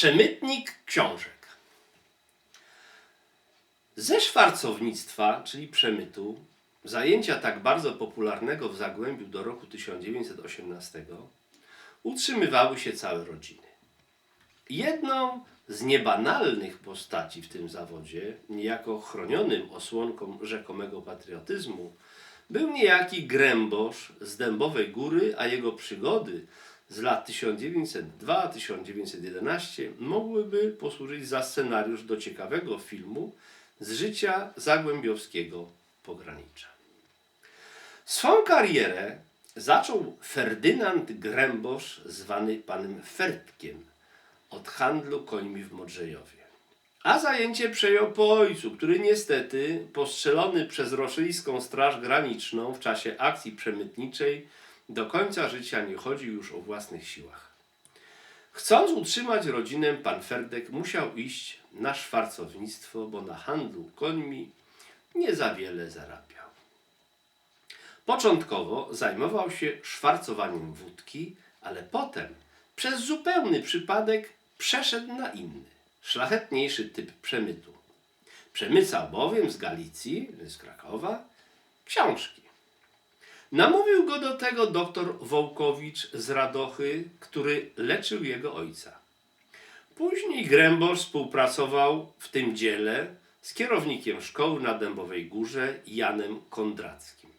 Przemytnik książek. Ze szwarcownictwa, czyli przemytu, zajęcia tak bardzo popularnego w Zagłębiu do roku 1918, utrzymywały się całe rodziny. Jedną z niebanalnych postaci w tym zawodzie, niejako chronionym osłonką rzekomego patriotyzmu, był niejaki Grębosz z Dębowej Góry, a jego przygody z lat 1902-1911 mogłyby posłużyć za scenariusz do ciekawego filmu z życia zagłębiowskiego pogranicza. Swą karierę zaczął Ferdynand Grębosz, zwany panem Fertkiem, od handlu końmi w Modrzejowie. A zajęcie przejął po ojcu, który niestety, postrzelony przez rosyjską Straż Graniczną w czasie akcji przemytniczej, do końca życia nie chodził już o własnych siłach. Chcąc utrzymać rodzinę, pan Ferdek musiał iść na szwarcownictwo, bo na handlu końmi nie za wiele zarabiał. Początkowo zajmował się szwarcowaniem wódki, ale potem przez zupełny przypadek przeszedł na inny, szlachetniejszy typ przemytu. Przemycał bowiem z Galicji, z Krakowa, książki. Namówił go do tego doktor Wołkowicz z Radochy, który leczył jego ojca. Później Grębosz współpracował w tym dziele z kierownikiem szkoły na Dębowej Górze Janem Kondrackim.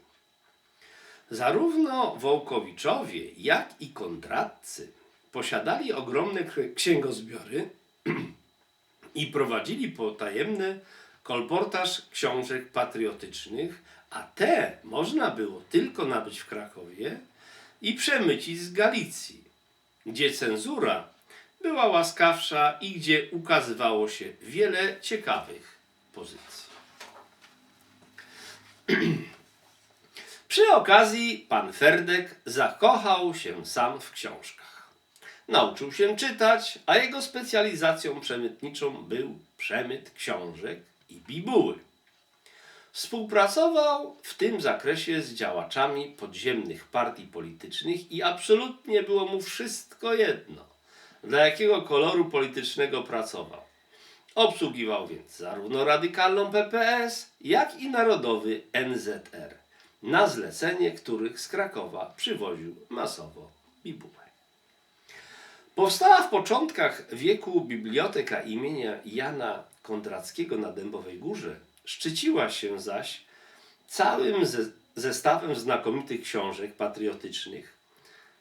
Zarówno Wołkowiczowie, jak i Kondratcy posiadali ogromne księgozbiory i prowadzili potajemny kolportaż książek patriotycznych, a te można było tylko nabyć w Krakowie i przemycić z Galicji, gdzie cenzura była łaskawsza i gdzie ukazywało się wiele ciekawych pozycji. Przy okazji pan Ferdek zakochał się sam w książkach. Nauczył się czytać, a jego specjalizacją przemytniczą był przemyt książek i bibuły. Współpracował w tym zakresie z działaczami podziemnych partii politycznych i absolutnie było mu wszystko jedno, dla jakiego koloru politycznego pracował. Obsługiwał więc zarówno radykalną PPS, jak i narodowy NZR, na zlecenie których z Krakowa przywoził masowo bibułę. Powstała w początkach wieku biblioteka imienia Jana Kondrackiego na Dębowej Górze. Szczyciła się zaś całym ze, zestawem znakomitych książek patriotycznych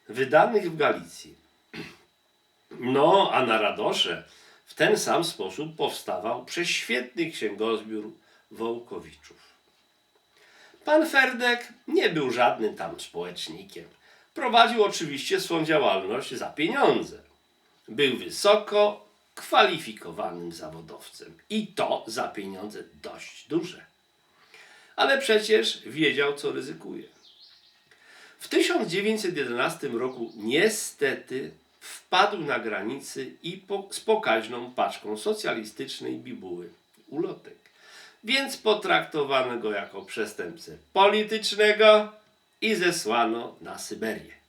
wydanych w Galicji. No, a na Radosze w ten sam sposób powstawał prześwietny księgozbiór Wołkowiczów. Pan Ferdek nie był żadnym tam społecznikiem. Prowadził oczywiście swą działalność za pieniądze. Był wysoko kwalifikowanym zawodowcem i to za pieniądze dość duże. Ale przecież wiedział, co ryzykuje. W 1911 roku niestety wpadł na granicy i po, z pokaźną paczką socjalistycznej bibuły ulotek. Więc potraktowano go jako przestępcę politycznego i zesłano na Syberię.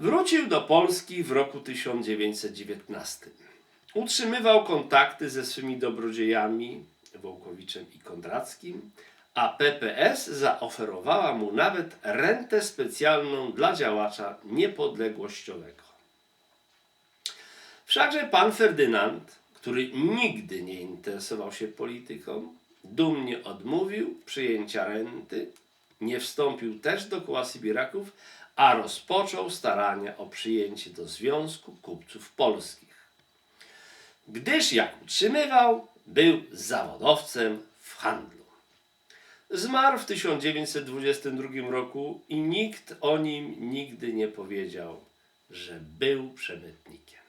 Wrócił do Polski w roku 1919. Utrzymywał kontakty ze swymi dobrodziejami Wołkowiczem i Kondrackim, a PPS zaoferowała mu nawet rentę specjalną dla działacza niepodległościowego. Wszakże pan Ferdynand, który nigdy nie interesował się polityką, dumnie odmówił przyjęcia renty, nie wstąpił też do koła Sybiraków, a rozpoczął starania o przyjęcie do Związku Kupców Polskich. Gdyż, jak utrzymywał, był zawodowcem w handlu. Zmarł w 1922 roku i nikt o nim nigdy nie powiedział, że był przemytnikiem.